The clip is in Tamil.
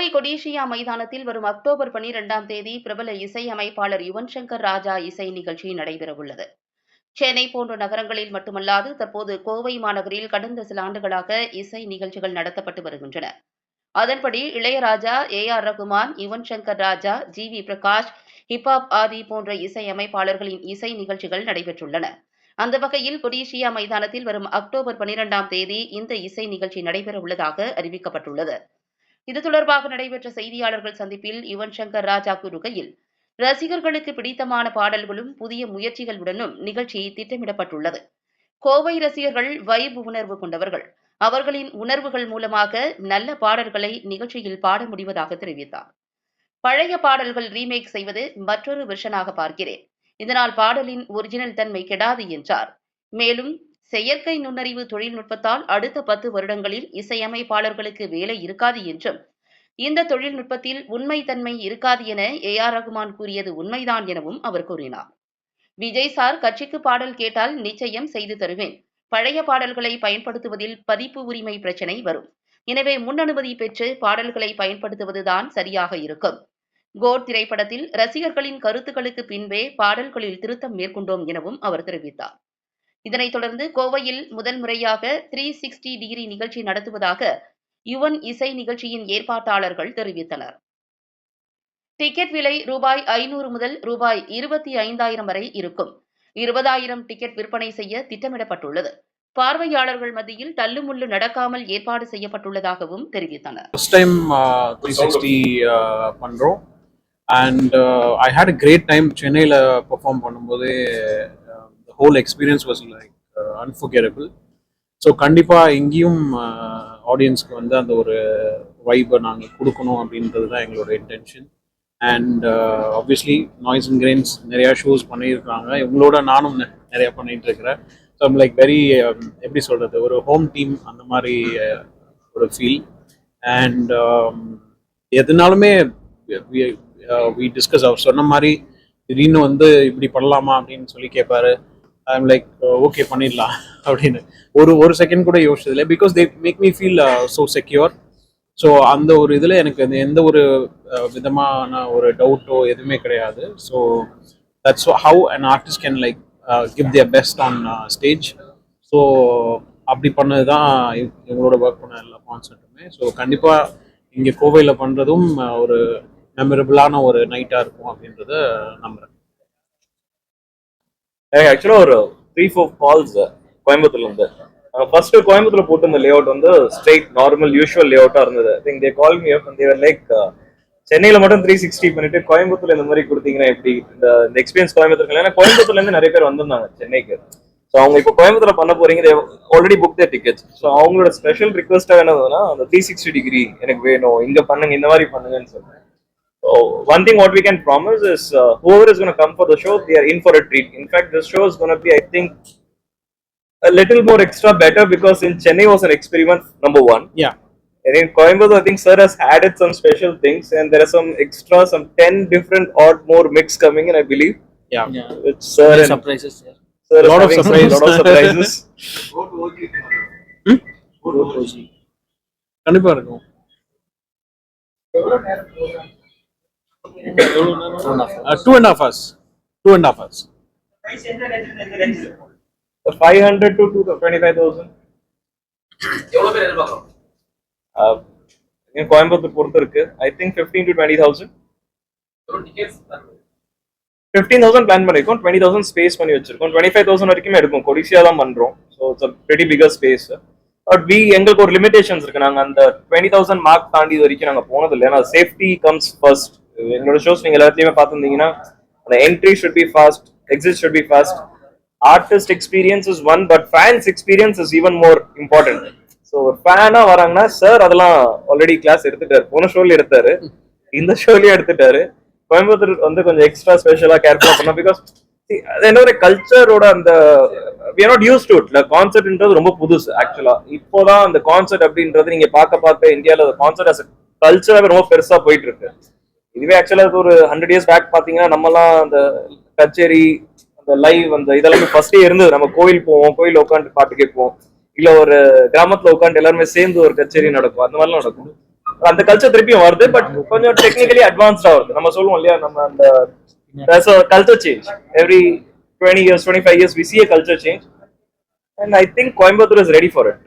கோவை கொடிஷியா மைதானத்தில் வரும் அக்டோபர் பனிரெண்டாம் தேதி பிரபல இசையமைப்பாளர் யுவன் சங்கர் ராஜா இசை நிகழ்ச்சி நடைபெறவுள்ளது. சென்னை போன்ற நகரங்களில் மட்டுமல்லாது தற்போது கோவை மாநகரில் கடந்த சில ஆண்டுகளாக இசை நிகழ்ச்சிகள் நடத்தப்பட்டு வருகின்றன. அதன்படி Ilaiyaraaja A R Rahman Yuvan Shankar Raja G V Prakash hip hop Aadhi போன்ற இசை அமைப்பாளர்களின் இசை நிகழ்ச்சிகள் நடைபெற்றுள்ளன. அந்த வகையில் கொடிஷியா மைதானத்தில் வரும் அக்டோபர் பனிரெண்டாம் தேதி இந்த இசை நிகழ்ச்சி நடைபெறவுள்ளதாக அறிவிக்கப்பட்டுள்ளது. இது தொடர்பாக நடைபெற்ற செய்தியாளர்கள் சந்திப்பில் யுவன் சங்கர் ராஜா கூறுகையில் ரசிகர்களுக்கு பிடித்தமான பாடல்களும் புதிய முயற்சிகளுடனும் நிகழ்ச்சி திட்டமிடப்பட்டுள்ளது. கோவை ரசிகர்கள் வைப் உணர்வு கொண்டவர்கள். அவர்களின் உணர்வுகள் மூலமாக நல்ல பாடல்களை நிகழ்ச்சியில் பாட முடிவதாக தெரிவித்தார். பழைய பாடல்கள் ரீமேக் செய்வது மற்றொரு விஷனாக பார்க்கிறேன். இதனால் பாடலின் ஒரிஜினல் தன்மை கெடாது என்றார். மேலும் செயற்கை நுண்ணறிவு தொழில்நுட்பத்தால் அடுத்த பத்து வருடங்களில் இசையமைப்பாளர்களுக்கு வேலை இருக்காது என்றும் இந்த தொழில்நுட்பத்தில் உண்மைத்தன்மை இருக்காது என ஏ ஆர் ரகுமான் கூறியது உண்மைதான் எனவும் அவர் கூறினார். விஜய் சார் கட்சிக்கு பாடல் கேட்டால் நிச்சயம் செய்து தருவேன். பழைய பாடல்களை பயன்படுத்துவதில் பதிப்பு உரிமை பிரச்சினை வரும். எனவே முன் அனுமதி பெற்று பாடல்களை பயன்படுத்துவதுதான் சரியாக இருக்கும். கோட் திரைப்படத்தில் ரசிகர்களின் கருத்துக்களுக்கு பின்பே பாடல்களில் திருத்தம் மேற்கொண்டோம் எனவும் அவர் தெரிவித்தார். இதனைத் தொடர்ந்து கோவையில் முதல் முறையாக த்ரீ சிக்ஸ்டி டிகிரி நிகழ்ச்சி நடத்துவதாக யுவன் இசை நிகழ்ச்சியின் ஏற்பாட்டாளர்கள் தெரிவித்தனர். டிக்கெட் விலை ரூபாய் ஐநூறு முதல் ரூபாய் இருபத்தி ஐந்தாயிரம் வரை இருக்கும். இருபதாயிரம் டிக்கெட் விற்பனை செய்ய திட்டமிடப்பட்டுள்ளது. பார்வையாளர்கள் மத்தியில் தள்ளுமுள்ளு நடக்காமல் ஏற்பாடு செய்யப்பட்டுள்ளதாகவும் தெரிவித்தனர். ஃபர்ஸ்ட் டைம் த்ரீ சிக்ஸ்டி பண்ணுறோம் and I had great time சென்னையில் பெர்ஃபார்ம் பண்ணும்போது whole experience was like unforgettable so கண்டிப்பாக இங்கேயும் uh, ஆடியன்ஸ்க்கு வந்து அந்த ஒரு வைப்பை நாங்கள் கொடுக்கணும் அப்படின்றது தான் எங்களோட intention and obviously noise and grains நிறையா ஷோஸ் பண்ணியிருக்காங்க. இவங்களோட நானும் நிறையா பண்ணிகிட்ருக்கிறேன் ஸோ லைக் வெரி um, எப்படி சொல்கிறது ஒரு ஹோம் டீம் அந்த மாதிரி uh, ஒரு ஃபீல் அண்ட் um, எதுனாலுமே வி டிஸ்கஸ் uh, அவர் சொன்ன மாதிரி திடீர்னு வந்து இப்படி பண்ணலாமா அப்படின்னு சொல்லி கேட்பாரு ஐம் லைக் ஓகே பண்ணிடலாம் அப்படின்னு. ஒரு ஒரு செகண்ட் கூட யோசிச்சதில்லை. Because they make me feel so secure so அந்த ஒரு இதில் எனக்கு அந்த எந்த ஒரு uh, விதமான ஒரு டவுட்டோ எதுவுமே கிடையாது. So that's how and artist can like give their best on stage so அப்படி பண்ணது தான் எங்களோட ஒர்க் பண்ண எல்லா கான்சர்ட்டுமே ஸோ கண்டிப்பாக இங்கே கோவையில் பண்ணுறதும் uh, ஒரு மெமரபிளான ஒரு நைட்டாக இருக்கும் அப்படின்றத நம்புகிறேன் எனக்கு ஆக்சுவலாக ஒரு த்ரீ ஃபோர் கால்ஸ் கோயம்புத்தூர்ல இருந்து. ஃபர்ஸ்ட் கோயம்புத்தூர் போட்டிருந்த லே அவுட் வந்து ஸ்ட்ரெயிட் நார்மல் யூஷுவல் லே அவுட்டாக இருந்தது. Think they call me up there like சென்னையில மட்டும் த்ரீ சிக்ஸ்டி பண்ணிட்டு கோயம்புத்தூர்ல இந்த மாதிரி கொடுத்தீங்கன்னா எப்படி? இந்த இந்த எக்ஸ்பீரியன்ஸ் கோயம்புத்தூர்ல ஏன்னா கோயம்புத்தூர்ல இருந்து நிறைய பேர் வந்திருந்தாங்க சென்னைக்கு. ஸோ அவங்க இப்போ கோயம்புத்தூர் பண்ண போறீங்க already book their tickets so அவங்களோட ஸ்பெஷல் ரிக்வஸ்டா என்னதுன்னா அந்த த்ரீ சிக்ஸ்டி டிகிரி எனக்கு வேணும். இங்க பண்ணுங்க இந்த மாதிரி பண்ணுங்கன்னு சொல்றேன் So one thing what we can promise is uh, whoever is going to come for the show, they are in for a treat. In fact, this show is going to be, I think, a little more extra better because in Chennai was an experiment number one. Yeah. And in Coimbatore, I think Sir has added some special things, and there are some extra, some ten different odd more mix coming in, I believe. Yeah. Yeah. Which Sir Many and surprises here. Sir is Lot of having surprise. lot of surprises. Good OG. கண்டிப்பாக இருக்கும் Two and a half. Two and half hours two and half hours The 500 to 25,000. Uh, in Coimbatore பொறுத்து இருக்கு. I think fifteen to twenty thousand fifteen thousand plan பண்ணிருக்கோம். டுவெண்ட்டி தௌசண்ட் ஸ்பேஸ் பண்ணி வச்சிருக்கோம். டுவெண்ட்டி ஃபைவ் தௌசண்ட் வரைக்கும் எடுக்கும் கொடிசியா தான் பண்றோம். So it's very bigger space but we எங்களுக்கு ஒரு லிமிடேஷன்ஸ் இருக்கு. நாங்க அந்த டுவெண்ட்டி தௌசண்ட் மார்க் தாண்டி வரைக்கும் நாங்க போனது இல்லை ஏன்னா சேஃப்டி கம்ஸ் ஃபர்ஸ்ட் எங்களோட ஷோஸ் நீங்க எல்லாத்துலயுமே பார்த்துருந்தீங்கன்னா அந்த entry should be fast exit should be fast artist experience is one but fans experience is even more important so ஒரு ஃபேனா வராங்கன்னா சார் அதெல்லாம் ஆல்ரெடி கிளாஸ் எடுத்துட்டாரு. போன ஷோல எடுத்தாரு. இந்த ஷோலயும் எடுத்துட்டாரு. கோயம்புத்தூர் வந்து கொஞ்சம் எக்ஸ்ட்ரா ஸ்பெஷலா கேர்ஃபுல்லா பண்ணோம். பிகாஸ் அது என்ன ஒரு கல்ச்சரோட அந்த வி நாட் யூஸ் டு இட்ல கான்சர்ட்ன்றது ரொம்ப புதுசு ஆக்சுவலா இப்போதான் அந்த கான்செர்ட் அப்படின்றது நீங்க பார்க்க பார்க்க இந்தியால கான்செர்ட் அஸ் கல்ச்சராகவே ரொம்ப பெருசா போயிட்டு இருக்கு. இதுவே ஆக்சுவலா அது ஒரு ஹண்ட்ரட் இயர்ஸ் பேக் பாத்தீங்கன்னா நம்ம எல்லாம் அந்த கச்சேரி அந்த லைவ் அந்த இதெல்லாமே ஃபர்ஸ்டே இருந்தது. நம்ம கோயில் போவோம் கோயில் உட்காந்து பாட்டு கேட்போம். இல்ல ஒரு கிராமத்துல உட்காந்து எல்லாருமே சேர்ந்து ஒரு கச்சேரி நடக்கும். அந்த மாதிரிலாம் நடக்கும். அந்த கல்ச்சர் திருப்பியும் வருது பட் கொஞ்சம் டெக்னிக்கலி அட்வான்ஸ்டா வருது. நம்ம சொல்லுவோம் இல்லையா நம்ம அந்த culture change every twenty years twenty five years we see a culture change and I think Coimbatore is ready for it